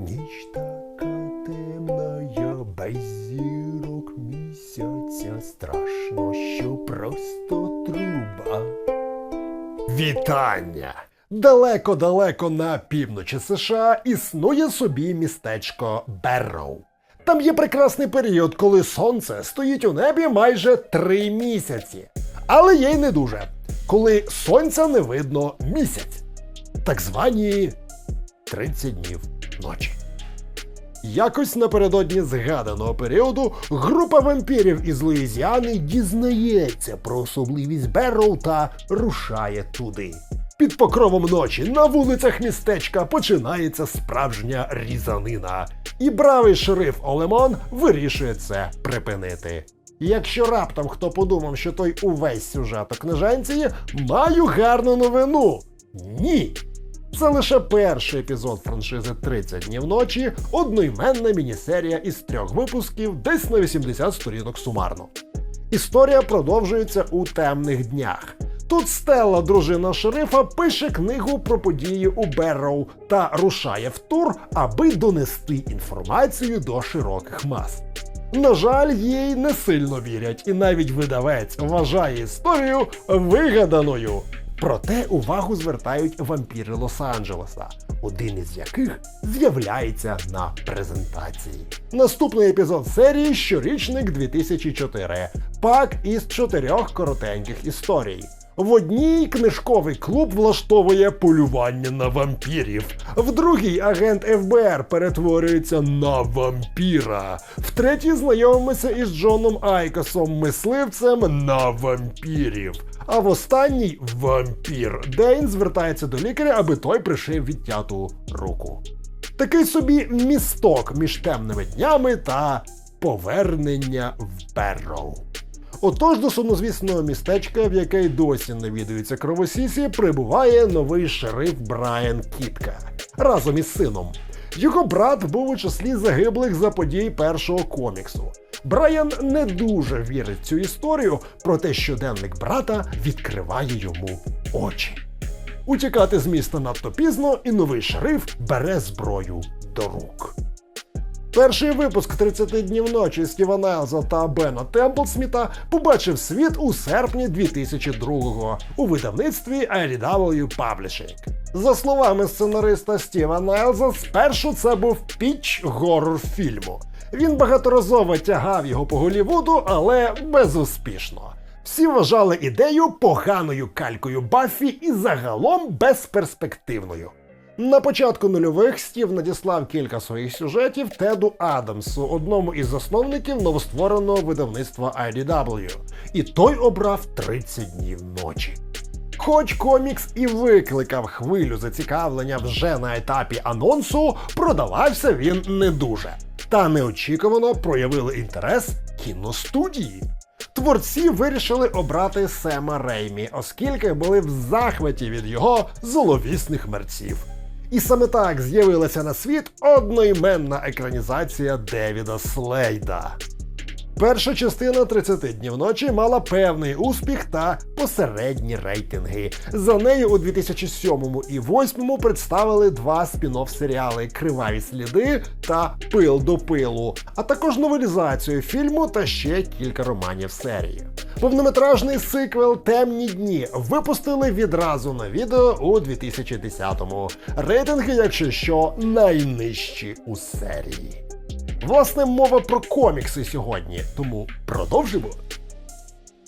Ніч така темная, без зірок місяця страшно, що просто труба. Вітання! Далеко-далеко на півночі США існує собі містечко Берроу. Там є прекрасний період, коли сонце стоїть у небі майже три місяці. Але є й не дуже, коли сонця не видно місяць. Так звані 30 днів ночі. Якось напередодні згаданого періоду група вампірів із Луїзіани дізнається про особливість Берроу та рушає туди. Під покровом ночі на вулицях містечка починається справжня різанина, і бравий шериф Олемон вирішує це припинити. Якщо раптом хто подумав, що той увесь сюжет у книжанці, маю гарну новину. Ні! Це лише перший епізод франшизи 30 днів ночі, одноіменна мінісерія із трьох випусків, десь на 80 сторінок сумарно. Історія продовжується у темних днях. Тут Стелла, дружина шерифа, пише книгу про події у Берроу та рушає в тур, аби донести інформацію до широких мас. На жаль, їй не сильно вірять, і навіть видавець вважає історію вигаданою. Проте увагу звертають вампіри Лос-Анджелеса, один із яких з'являється на презентації. Наступний епізод серії Щорічник 2004. Пак із чотирьох коротеньких історій. В одній книжковий клуб влаштовує полювання на вампірів. В другій агент ФБР перетворюється на вампіра. В третій знайомимося із Джоном Айкосом, мисливцем на вампірів. А в останній вампір Дейн звертається до лікаря, аби той пришив відтяту руку. Такий собі місток між темними днями та повернення в Берроу. Отож до сумнозвісного містечка, в яке й досі навідуються кровосісі, прибуває новий шериф Брайан Кітка разом із сином. Його брат був у числі загиблих за подій першого коміксу. Брайан не дуже вірить в цю історію, проте щоденник брата відкриває йому очі. Утікати з міста надто пізно, і новий шериф бере зброю до рук. Перший випуск 30 днів ночі Стіва Найлза та Бена Темплсміта побачив світ у серпні 2002-го у видавництві IDW Publishing. За словами сценариста Стіва Найлза, спершу це був піч горор фільму. Він багаторазово тягав його по Голівуду, але безуспішно. Всі вважали ідею поганою калькою Баффі і загалом безперспективною. На початку нульових Стів надіслав кілька своїх сюжетів Теду Адамсу, одному із засновників новоствореного видавництва IDW, і той обрав 30 днів ночі. Хоч комікс і викликав хвилю зацікавлення вже на етапі анонсу, продавався він не дуже. Та неочікувано проявили інтерес кіностудії. Творці вирішили обрати Сема Реймі, оскільки були в захваті від його зловісних мерців. І саме так з'явилася на світ одноіменна екранізація Девіда Слейда. Перша частина 30 днів ночі мала певний успіх та посередні рейтинги. За нею у 2007 і 2008 представили два спін-офф серіали Криваві сліди та Пил до пилу, а також новелізацію фільму та ще кілька романів серії. Повнометражний сиквел Темні дні випустили відразу на відео у 2010-му. Рейтинги, якщо що, найнижчі у серії. Власне, мова про комікси сьогодні, тому продовжимо.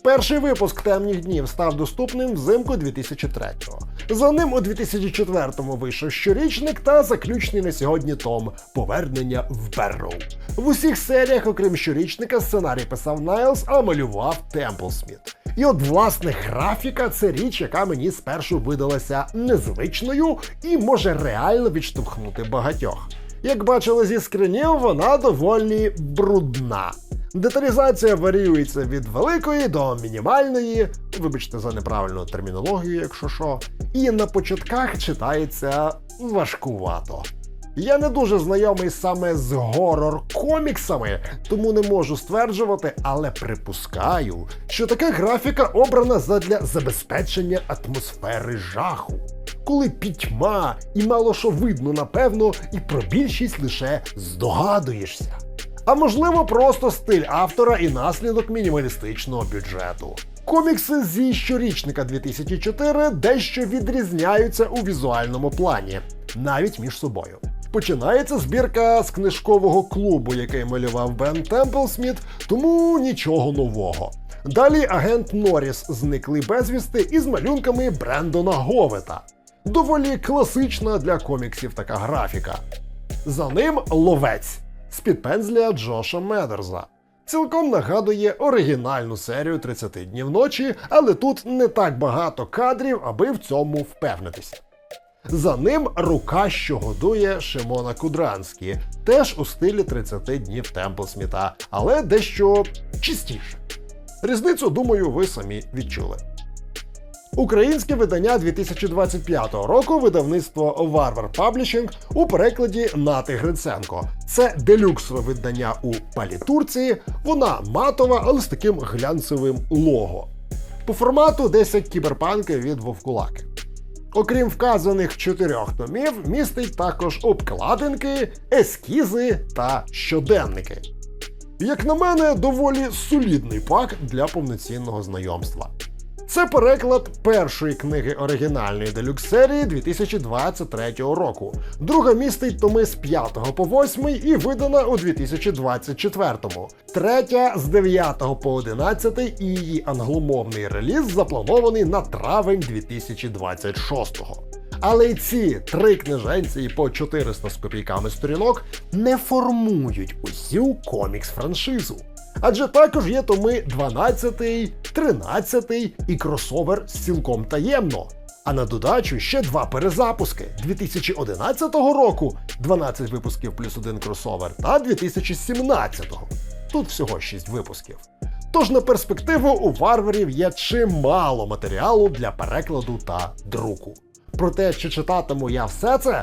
Перший випуск темних днів став доступним взимку 2003-го. За ним у 2004-му вийшов щорічник та заключний на сьогодні том Повернення в Берроу. В усіх серіях, окрім щорічника, сценарій писав Найлз, а малював Темплсміт. І от, власне, графіка це річ, яка мені спершу видалася незвичною і може реально відштовхнути багатьох. Як бачили зі скринів, вона доволі брудна. Деталізація варіюється від великої до мінімальної, вибачте за неправильну термінологію, якщо що, і на початках читається важкувато. Я не дуже знайомий саме з горор-коміксами, тому не можу стверджувати, але припускаю, що така графіка обрана задля забезпечення атмосфери жаху. Коли пітьма і мало що видно, напевно, і про більшість лише здогадуєшся. А можливо, просто стиль автора і наслідок мінімалістичного бюджету. Комікси зі щорічника 2004 дещо відрізняються у візуальному плані, навіть між собою. Починається збірка з книжкового клубу, який малював Бен Темплсміт, тому нічого нового. Далі агент Норріс зниклий безвісти із малюнками Брендона Говета. Доволі класична для коміксів така графіка. За ним ловець з-під пензля Джоша Медерза. Цілком нагадує оригінальну серію 30 днів ночі, але тут не так багато кадрів, аби в цьому впевнитися. За ним рука, що годує Шимона Кудранські, теж у стилі 30 днів Темплсміта, але дещо чистіше. Різницю, думаю, ви самі відчули. Українське видання 2025 року видавництво Варвар Publishing у перекладі Нати Гриценко. Це делюксове видання у палітурці. Вона матова, але з таким глянцевим лого. По формату 10 кіберпанки від Вовкулаки. Окрім вказаних чотирьох томів, містить також обкладинки, ескізи та щоденники. Як на мене, доволі солідний пак для повноцінного знайомства. Це переклад першої книги оригінальної делюкс серії 2023 року. Друга містить томи з 5 по 8 і видана у 2024-му. Третя з 9 по 11 і її англомовний реліз запланований на травень 2026-го. Але й ці три книженці по 400 з копійками сторінок не формують усю комікс-франшизу. Адже також є томи 12, 13 і кросовер з цілком таємно. А на додачу ще два перезапуски 2011 року 12 випусків плюс один кросовер та 2017-го. Тут всього 6 випусків. Тож на перспективу у варварів є чимало матеріалу для перекладу та друку. Проте, чи читатиму я все це,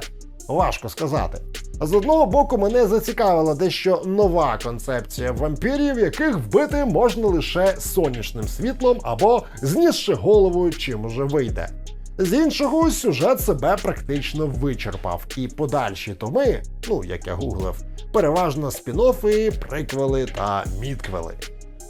важко сказати. З одного боку, мене зацікавила дещо нова концепція вампірів, яких вбити можна лише сонячним світлом або знісши голову, чим уже вийде. З іншого, сюжет себе практично вичерпав, і подальші томи, ну як я гуглив, переважно спін-оффи, приквели та мідквели.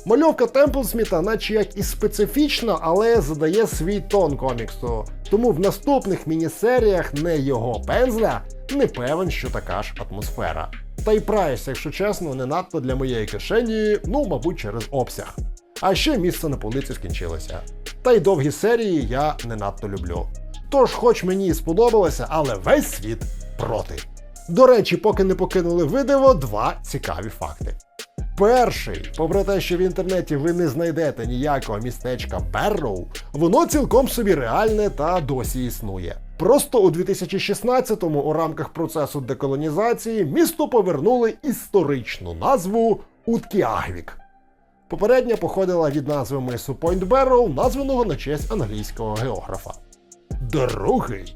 Мальовка Темплсміта, наче як і специфічна, але задає свій тон коміксу. Тому в наступних мінісеріях не його пензля, не певен, що така ж атмосфера. Та й прайс, якщо чесно, не надто для моєї кишені, ну, мабуть, через обсяг. А ще місце на полиці скінчилося. Та й довгі серії я не надто люблю. Тож, хоч мені і сподобалося, але весь світ проти. До речі, поки не покинули видиво, два цікаві факти. Перший, попри те, що в інтернеті ви не знайдете ніякого містечка Берроу, воно цілком собі реальне та досі існує. Просто у 2016-му у рамках процесу деколонізації місто повернули історичну назву Уткіагвік. Попередня походила від назви мису Пойнт Берроу, названого на честь англійського географа. Другий.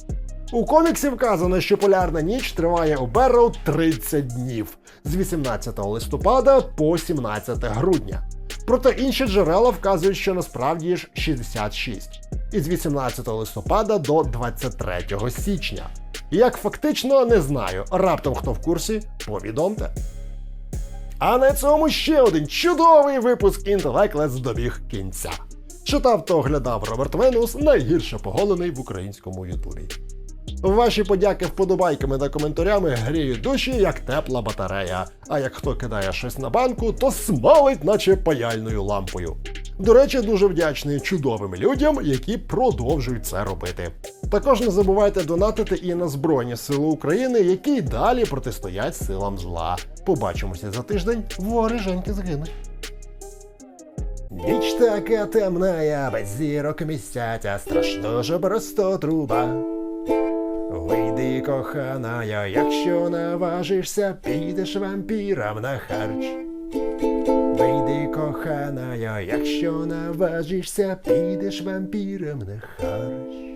У коміксі вказано, що полярна ніч триває у Берроу 30 днів з 18 листопада по 17 грудня. Проте інші джерела вказують, що насправді ж 66 із 18 листопада до 23 січня. Як фактично не знаю, раптом хто в курсі, повідомте. А на цьому ще один чудовий випуск інтелектлес добіг кінця. Читав та оглядав Роберт Венус, найгірше поголений в українському ютубі. Ваші подяки вподобайками та коментарями гріють душі, як тепла батарея. А як хто кидає щось на банку, то смалить, наче паяльною лампою. До речі, дуже вдячний чудовим людям, які продовжують це робити. Також не забувайте донатити і на Збройні Сили України, які й далі протистоять силам зла. Побачимося за тиждень, вороженьки згинуть. Ніч така темная, без зірок місяця, страшно ж просто труба. Вийди, я, якщо наважишся, підеш вампірам на харч. Вийди, коханая, якщо наважишся, підеш вампірам на харч.